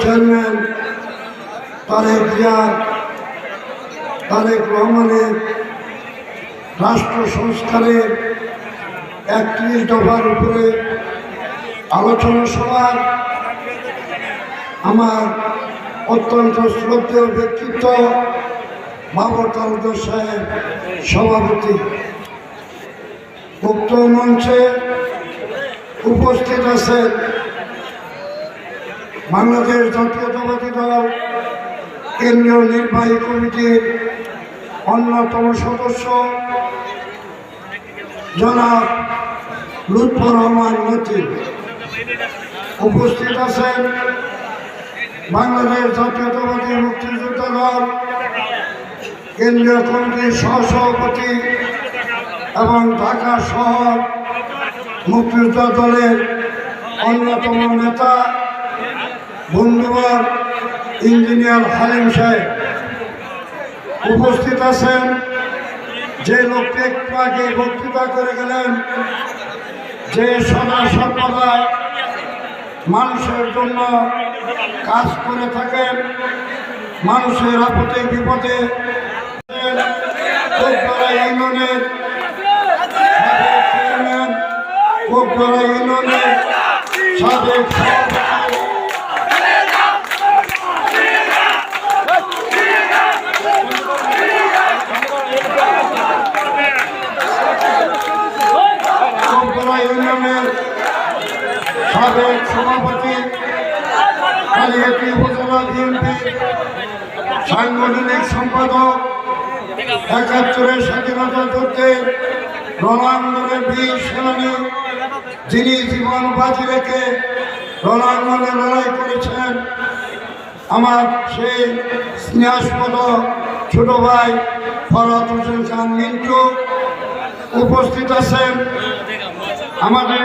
Chairman Tarique Zia, Tarique রহমানের রাষ্ট্র সংস্কারের একত্রিশ দফার উপরে আলোচনা সভার আমার অত্যন্ত শ্রদ্ধেয় ব্যক্তিত্ব বাবর তালুকদার সাহেব সভাপতি। উক্ত মঞ্চে উপস্থিত আছেন বাংলাদেশ জাতীয় জাতীয়তাবাদী দল কেন্দ্রীয় নির্বাহী কমিটির অন্যতম সদস্য জনাব লুৎফর রহমান নতিব উপস্থিত আছেন বাংলাদেশ জাতীয়তাবাদী মুক্তিযোদ্ধা দল কেন্দ্রীয় কমিটির সহসভাপতি এবং ঢাকা শহর মুক্তিযোদ্ধা দলের অন্যতম নেতা বন্ধুবর ইঞ্জিনিয়ার হালিম সাহেব উপস্থিত আছেন। যে লোকটি একটু আগে বক্তৃতা করে গেলেন, যে সদা সর্বদা মানুষের জন্য কাজ করে থাকেন, মানুষের আপদে বিপদে ইউনিয়নের চেয়ারম্যান ইউনিয়নের সাবেক সভাপতি ইউনিয়নের সাবেক সভাপতি সাংগঠনিক সম্পাদক একাত্তরের স্বাধীনতা যুদ্ধে রণাঙ্গনে বীর সেনানী যিনি জীবন বাজি রেখে রণাঙ্গনে লড়াই করেছেন, আমার সেই স্নেহাস্পদ ছোট ভাই ফরত হোসেন খান মিন্টু উপস্থিত আছেন। আমাদের